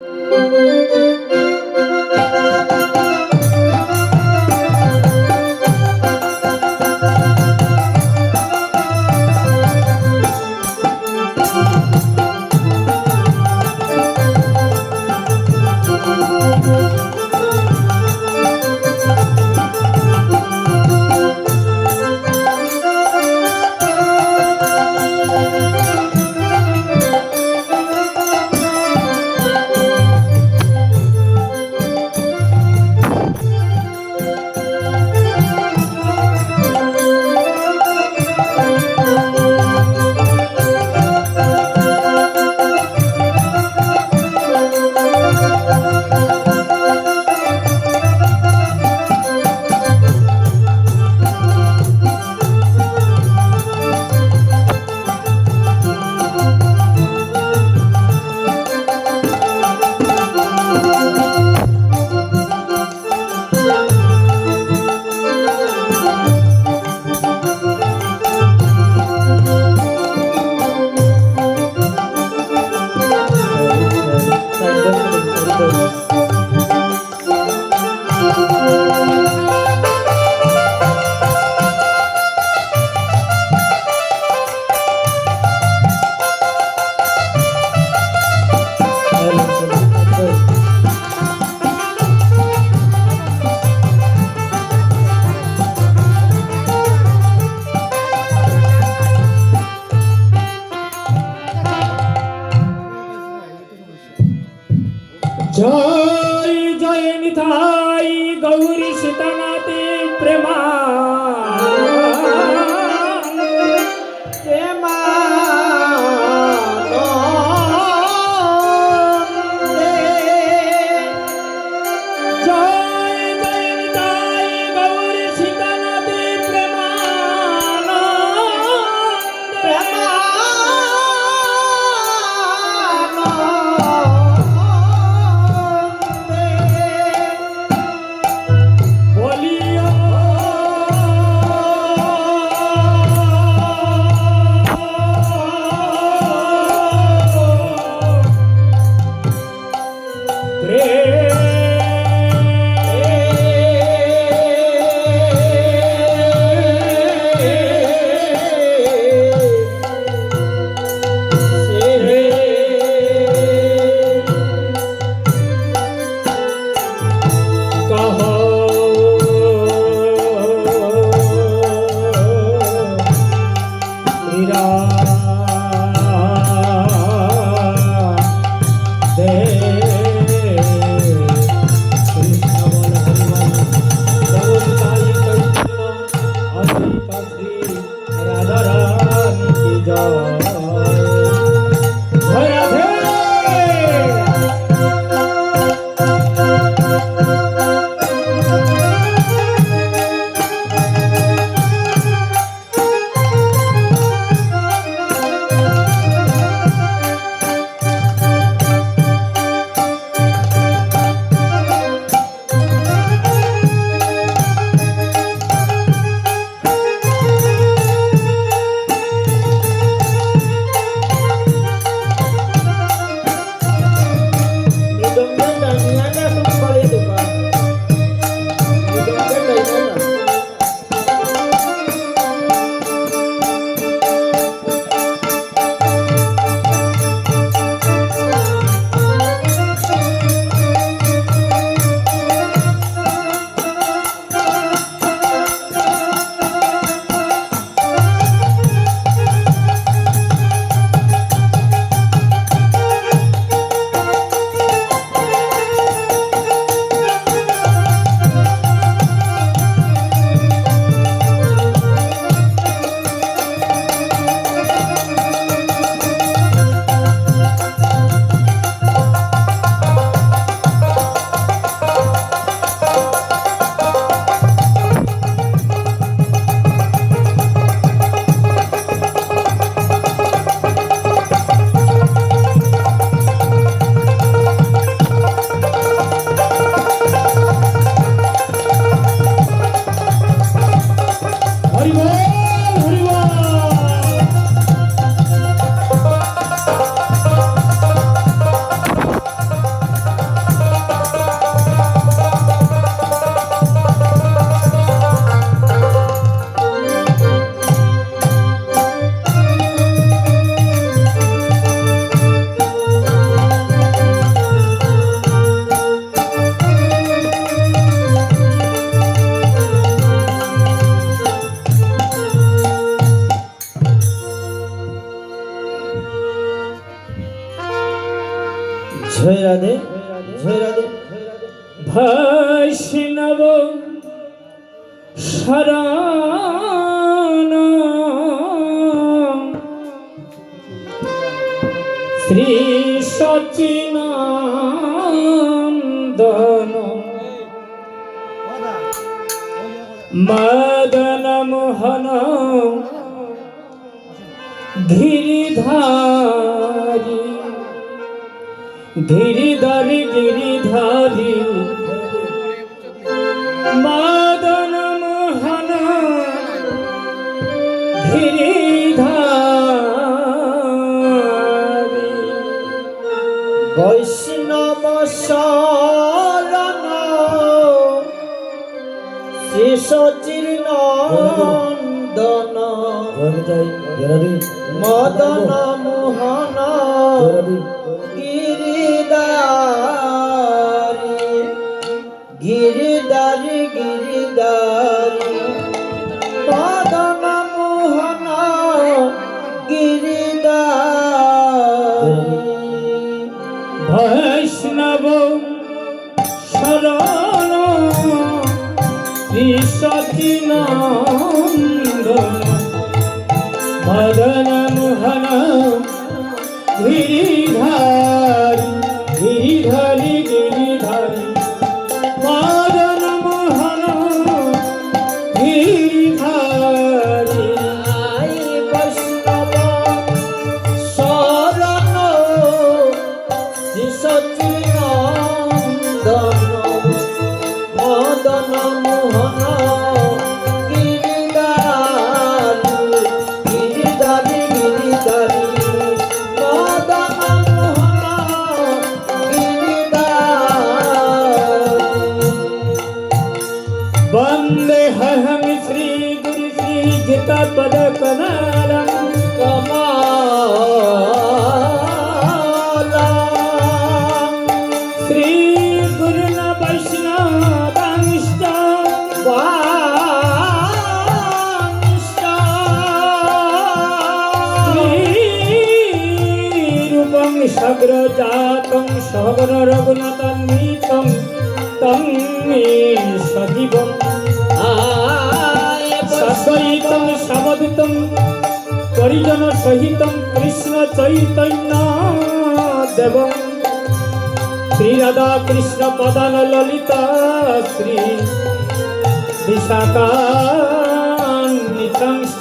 জয় জয় নিতাই গৌরী সীতানাথে প্রেমা জয় রাধা মদন মোহন ধীরিধারি ধীরিধারি গিরিধারি জয় জয় Oh. ತತ್ವದ হরিজন সহিত কৃষ্ণ চৈতন্য দেব। শ্রীরাধা কৃষ্ণ পদান ললিতা শ্রী বিশাখা নিতাংশ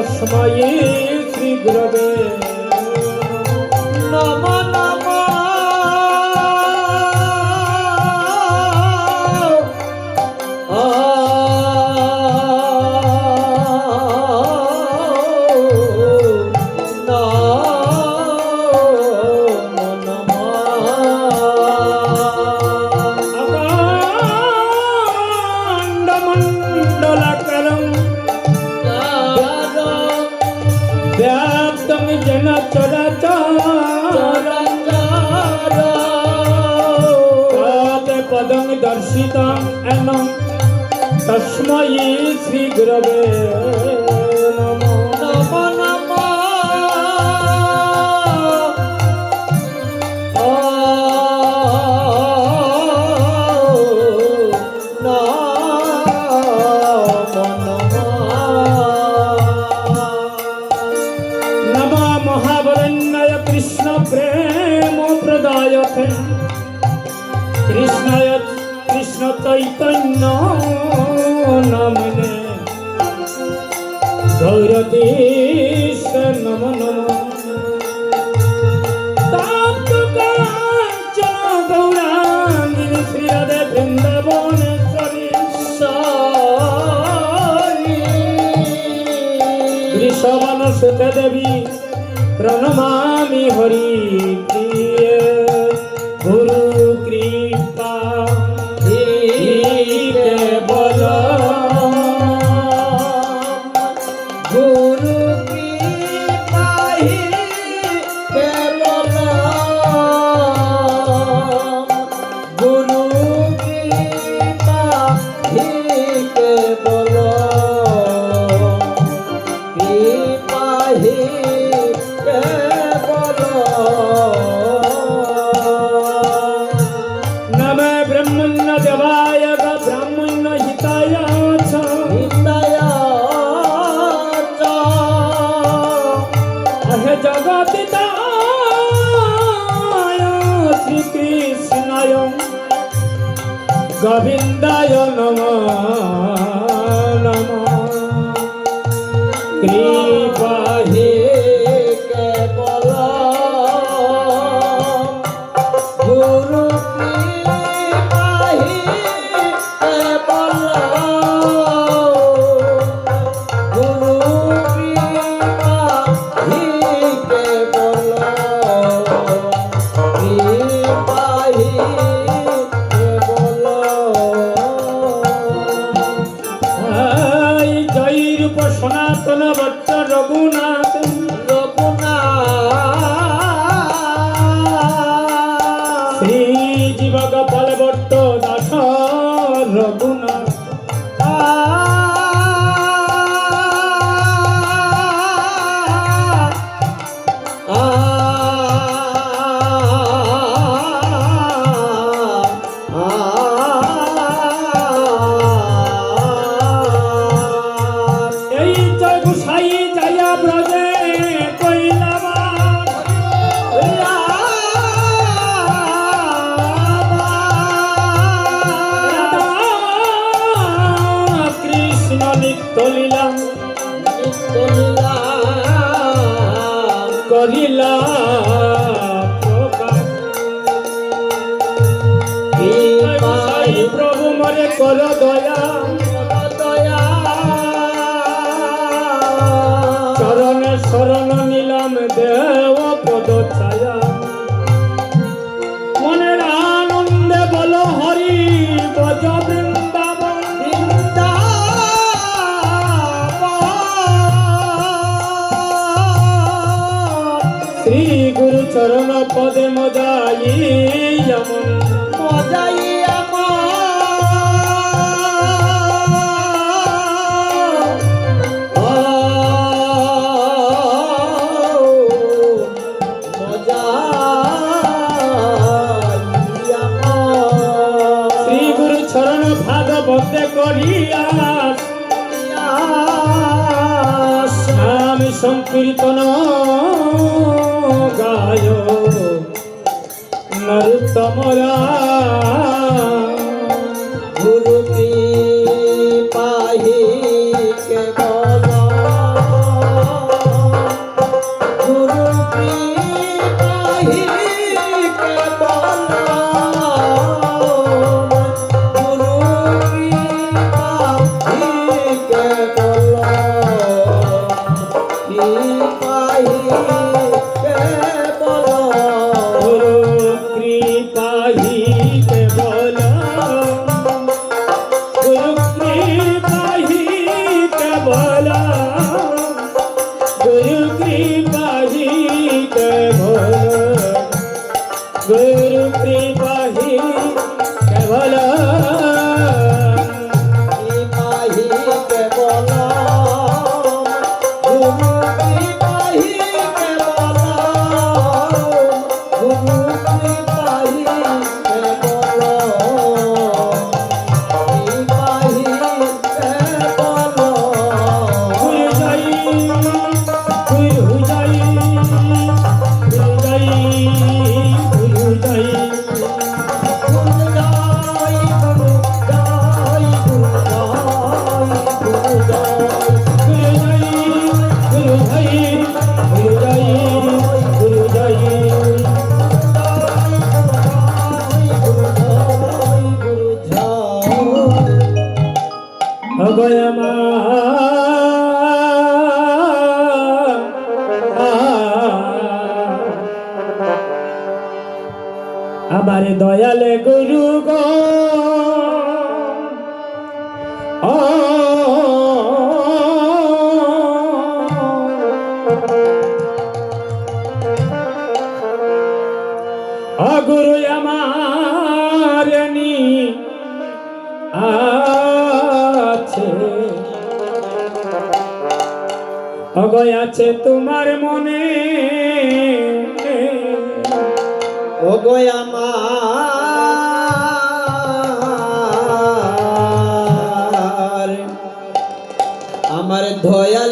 तस्मै श्रीगुरवे नमः दर्शिता एनं तस्मै श्रीगुरवे पदवी प्रणमामि हरी। জগদিতায় শ্রীকৃষ্ণায় গোবিন্দায় নমঃ। দিবাগ পালে বট্টন চরণ শরণ নিলাম দেব পদ ছায়া মনের আনন্দে বল হরি বজ শ্রী গুরু চরণ পদে মজাই মজাই কীর্তন গায়। নরতমরা গুরুদেব प्रेम ही केवल আমার দয়ালে গো অগয় আছে তোমার মনে। মা আমার আমার দয়ালে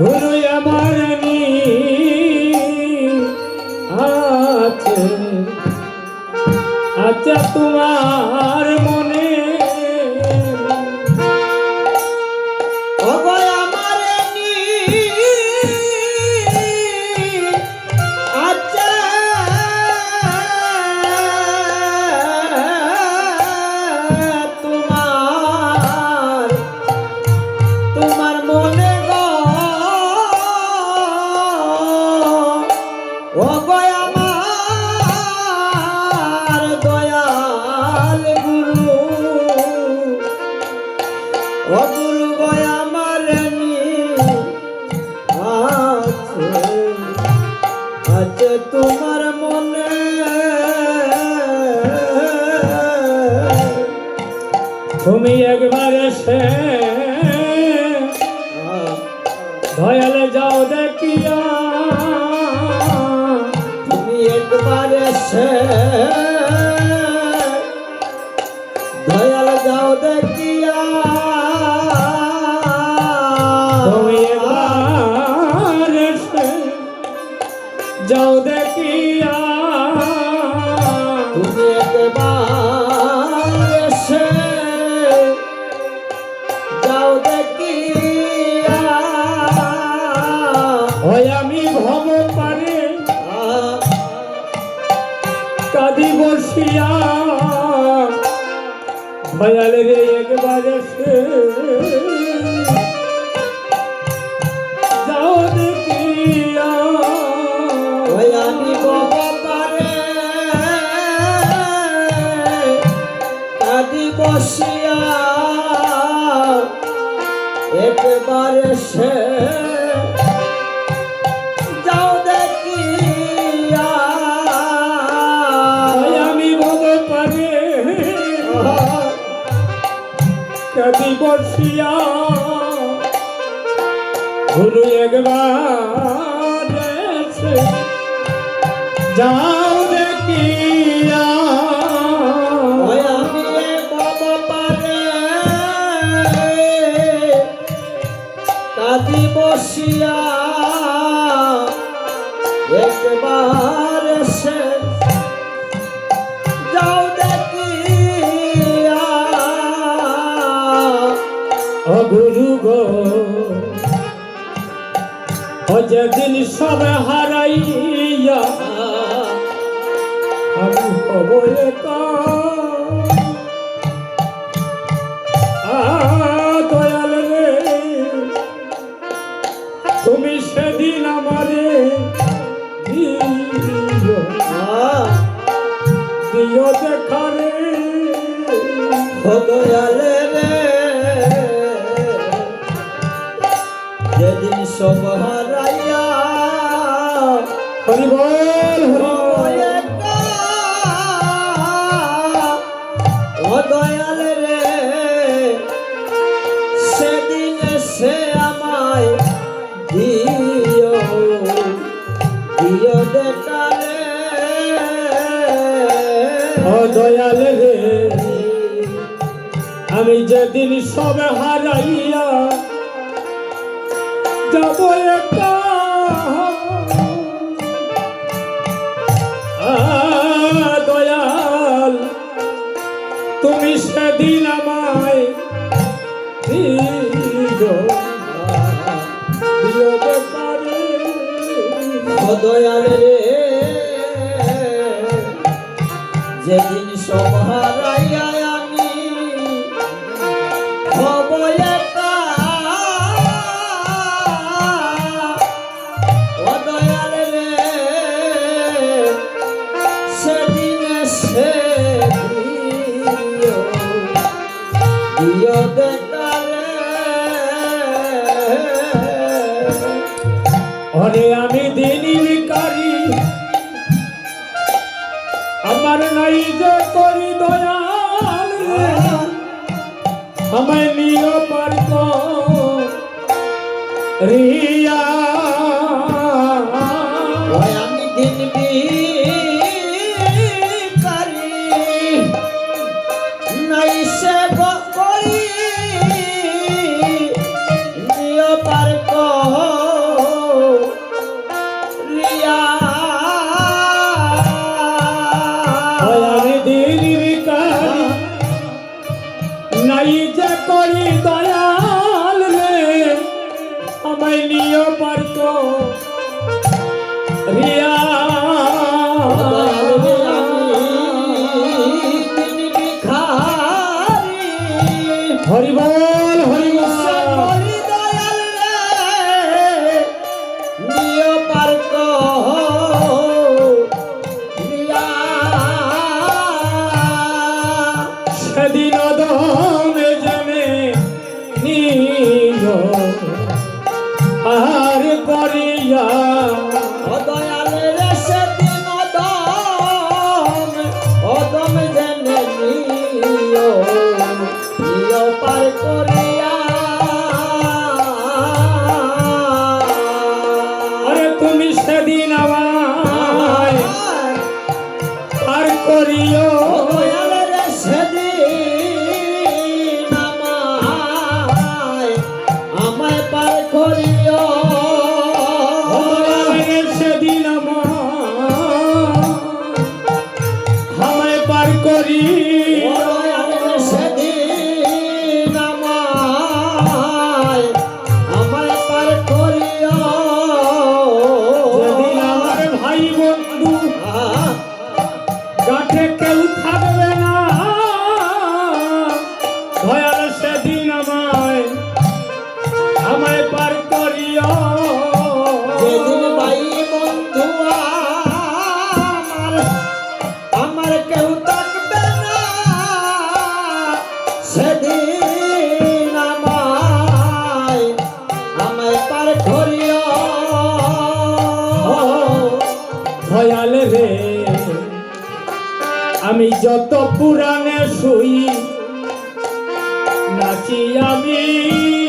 গুরু তুমি একবার এসে দয়ালে যাও দেখিয়া। তুমি একবার এসে দয়াল রে একবার যাও দেখিয়া আমি বাবা পারে। কাদি বসিয়া একবার সে কাঁদি বসিয়া গুরু একবার যাও দেখিয়া কাদি বসিয়া একবার যেদিন সব হারাইয়া আমি হব দয়াল রে তুমি সেদিন আমারে দিও দেখারে। ও দয়ালে হব যত পুরাণে শুই নাচি আমি।